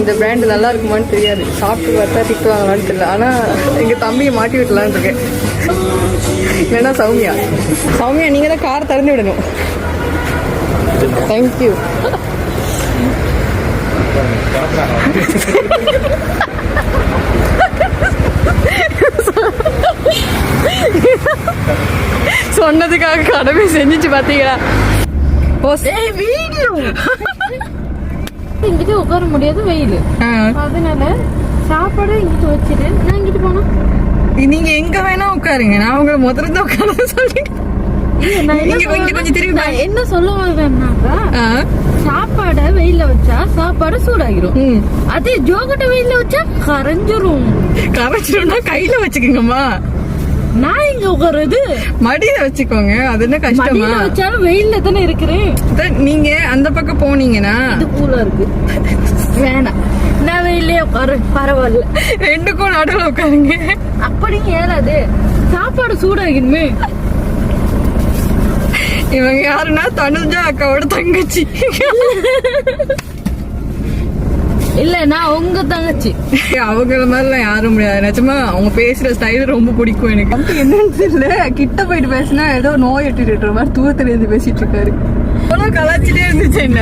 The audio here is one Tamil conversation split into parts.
இந்த பிராண்ட் நல்லா இருக்குமான்னு தெரியாது. சாப்பிட்டு பார்த்தா திட்டுவாங்களான்னு தெரியல. ஆனால் எங்கள் தம்பியை மாட்டி விட்டலான்னு இருக்கேன். இல்லைன்னா சௌமியா. சௌமியா நீங்கள் தான் கார் திறந்து விடணும். தேங்க்யூ சொன்னதுக்காக கடமை செஞ்சுச்சு பார்த்தீங்களா ஓ வீடியோ. இங்கிட்டு உட்கார முடியாது வெயில். அதனால சாப்பாடு இங்கிட்டு வச்சுட்டு நான் இங்கிட்டு போனோம் நீங்க எங்க வேணா உட்காருங்க. நான் உங்களை முதல்ல தான் உட்கார சொல்லி என்ன சொல்ல- வரேன்னாக்கா சாப்பாடை வெயில்ல வச்சா சாப்பாடு சூடாகிரும். அதே ஜோகட்டை வெயில்ல வச்சா கரைஞ்சிரும். கரைச்சிடும்னா கையில வச்சுக்கோங்கம்மா. நான் இங்க உட்காருது மடியில வச்சுக்கோங்க. அது என்ன கஷ்டமா? வச்சாலும் வெயில்ல தானே இருக்கிறேன். நீங்க அந்த பக்கம் போனீங்கன்னா இது கூலா இருக்கு. வேணாம். நான் வெயிலே உட்காரு பரவாயில்ல. ரெண்டுக்கும் நடுவில் உட்காருங்க. அப்படிங்க ஏலாது சாப்பாடு சூடாகிடுமே. இவங்க யாருன்னா தனுஜா அக்காவோட தங்கச்சி. இல்ல நான் உங்க தங்கச்சி. அவங்கள மாதிரிலாம் யாரும் முடியாது. நிஜமா அவங்க பேசுற ஸ்டைல் ரொம்ப பிடிக்கும் எனக்கு. என்னன்னு தெரியல. கிட்ட போயிட்டு பேசினா ஏதோ நோய் எட்டிட்டு மாதிரி தூரத்துல இருந்து பேசிட்டு இருக்காரு. அவ்வளவு கலாச்சிட்டே இருந்துச்சு என்ன?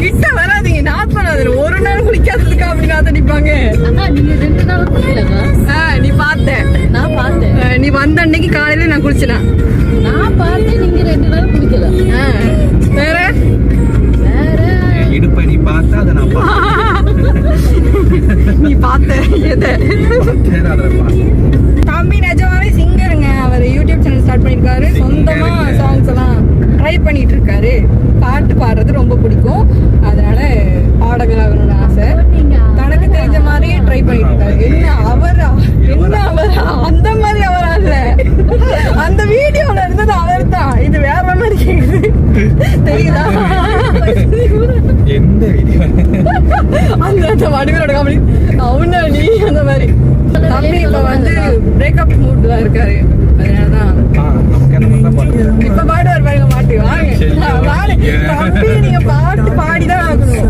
கிட்ட வராதீங்க நாட் பண்ணாது ஒரு நாள் குளிக்காததுக்கு அப்படி நான் தடிப்பாங்க அக்கா நீங்க ரெண்டு நாள் குடிக்கலக்கா ஆ, நீ பார்த்த நான் பார்த்தேன். நீ வந்த அன்னைக்கு காலையில நான் குளிச்சேன். நான் பார்த்தேன் நீங்க ரெண்டு நாள் குடிக்கல வேற? இடுப்பை நீ பார்த்தா அதை நான் நீ பார்த்த எதை? தம்பி நிஜமாவே சிங்கருங்க அவர் யூடியூப் சேனல் ஸ்டார்ட் பண்ணிருக்காரு சொந்தமா Singer-ங்க. சாங்ஸ் எல்லாம் ட்ரை பண்ணிட்டு இருக்காரு பாடுறது ரொம்ப பிடிக்கும். அதனால பாடகராகணும்னு ஆசை. நீங்க தனக்கு தெரிஞ்ச மாதிரியே ட்ரை பண்ணிட்டு இருக்காரு என்ன அவரா? என்ன அவரா? அந்த மாதிரி அவரா இல்ல. அந்த வீடியோல இருந்தது அவர் தான் இது வேற மாதிரி கேக்குது. தெரியுதா? எந்த வீடியோ? அந்த அந்த வடிவேலோட காமெடி. அவனா நீ? அந்த மாதிரி. தம்பி இப்ப வந்து பிரேக்கப் மூட்ல இருக்காரு. இப்ப பாடுவார் பாருங்க பாட்டு வாங்க. தம்பி நீங்க பாட்டு பாடிதான் ஆகணும்.